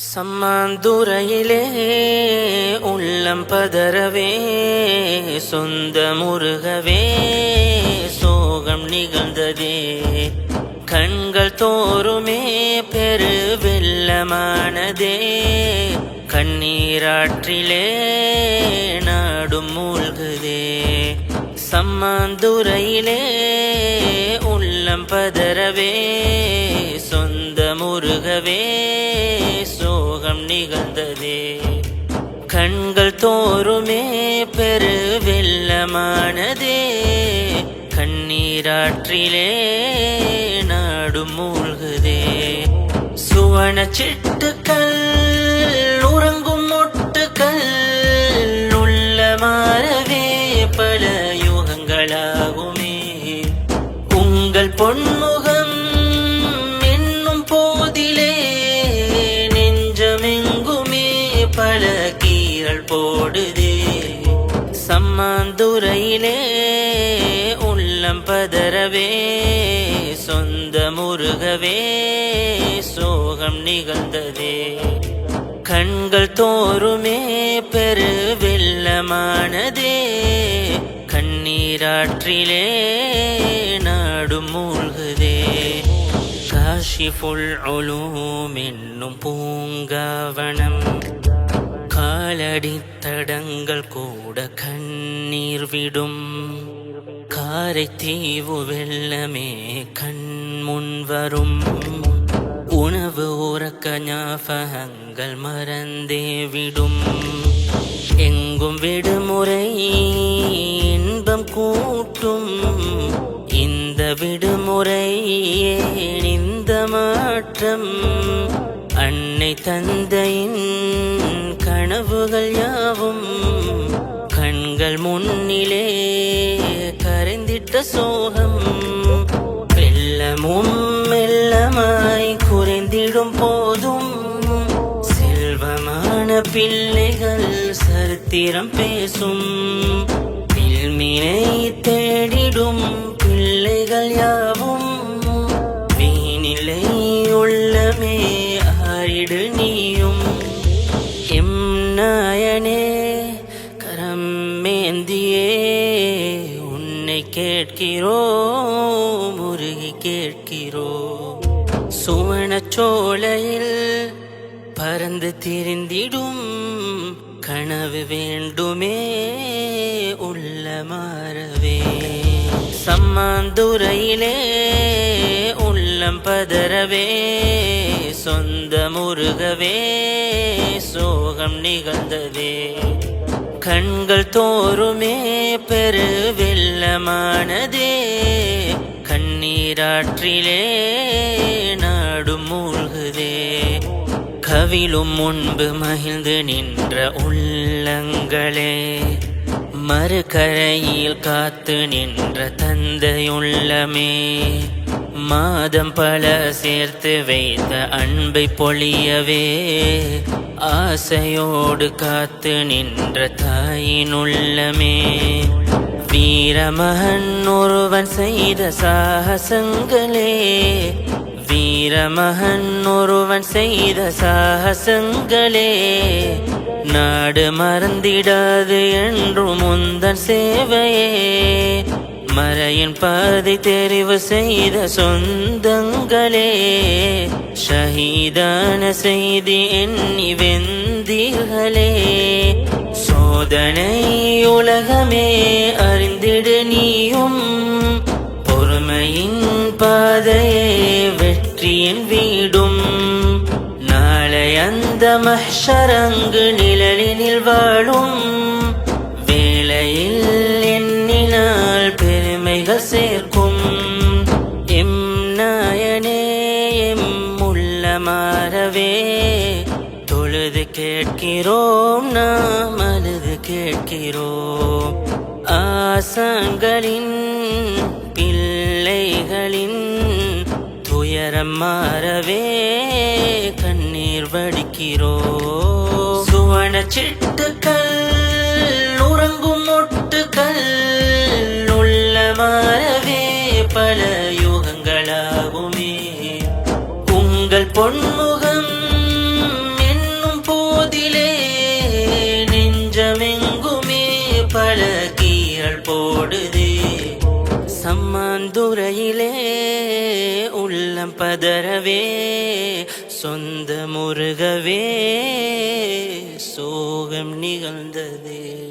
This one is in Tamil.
சம்மாந்துறையிலே உள்ளம் பதறவே சொந்த முருகவே சோகம் நிகழ்ந்ததே. கண்கள் தோறுமே பெரு வெள்ளமானதே. கண்ணீராற்றிலே நாடும் மூழ்குதே. சம்மாந்துறையிலே உள்ளம் பதறவே சொந்த முருகவே சோகம் நிகழ்ந்ததே. கண்கள் தோறுமே பெரு வெள்ளமானதே. கண்ணீராற்றிலே நாடு மூழ்குதே. சுவன சிட்டு சம்மாந்துறையிலே உள்ளம் பதறவே சொந்த முருகவே சோகம் நிகழ்ந்ததே. கண்கள் தோறுமே பெரு வெள்ளமானதே கண்ணீராற்றிலே நாடும் மூழ்குதே. காஷிஃபுல் உலூம் என்னும் பூங்காவனம். காலடி தடங்கள் கூட கண்ணீர் விடும். காரை தீவு வெள்ளமே கண் முன் வரும். உணவு உறக்க ஞாபகங்கள் மறந்தே விடும். எங்கும் விடுமுறை இன்பம் கூட்டும். இந்த விடுமுறை ஏன் இந்த மாற்றம். அன்னை தந்தையின் நினைவுகள் யாவும் கண்கள் முன்னிலே கரைந்திட்ட சோகம். வெள்ளமும் மெல்லமாய் குறைந்திடும் போதும். செல்வமான பிள்ளைகள் சரித்திரம் பேசும். பில்மினை தேடிடும் பிள்ளைகள் யாவும். வீணிலை உள்ளமே ஆறிடு நீ. கேட்கிறோ முருகி கேட்கிறோ. சுவனச்சோலையில் பறந்து திரிந்திடும் கனவு வேண்டுமே உள்ள மாறவே. சம்மாந்துறையிலே உள்ளம் பதறவே சொந்த முருகவே சோகம் நிகழ்ந்ததே. கண்கள் தோறுமே பெரு வெள்ளமானதே. கண்ணீராற்றிலே நாடும் மூழ்குதே. கவிலும் முன்பு மகிழ்ந்து நின்ற உள்ளங்களே. மறுகரையில் காத்து நின்ற தந்தையுள்ளமே. மாதம் பல சேர்த்து வைத்த அன்பை பொழியவே ஆசையோடு காத்து நின்ற தாயின் உள்ளமே. வீரமகன் ஒருவன் செய்த சாகசங்களே வீரமகன் ஒருவன் செய்த சாகசங்களே. நாடு மறந்திடாது என்றும் முந்தன் சேவையே மறையின் பாதை தெரிவு செய்த சொந்தங்களே ஷஹீதான செய்தி எண்ணி வெந்தீர்களே. சோதனை உலகமே அறிந்திடு நீயும் பொறுமையின் பாதையே வெற்றியின் வீடும். நாளை அந்த மஹரங்கு நிழலினில் வாழும். பெருமைகள் சேர்க்கும். எம் நாயனே எம் உள்ள மாறவே தொழுது கேட்கிறோம் நாம் அழுது கேட்கிறோம். ஆசங்களின் பிள்ளைகளின் துயரம் மாறவே கண்ணீர் வடிக்கிறோம். சுவன சிட்டுக்கள் உறங்கும் உள்ளம் பதறவே சொந்த முருகவே சோகம் நிகழ்ந்ததே.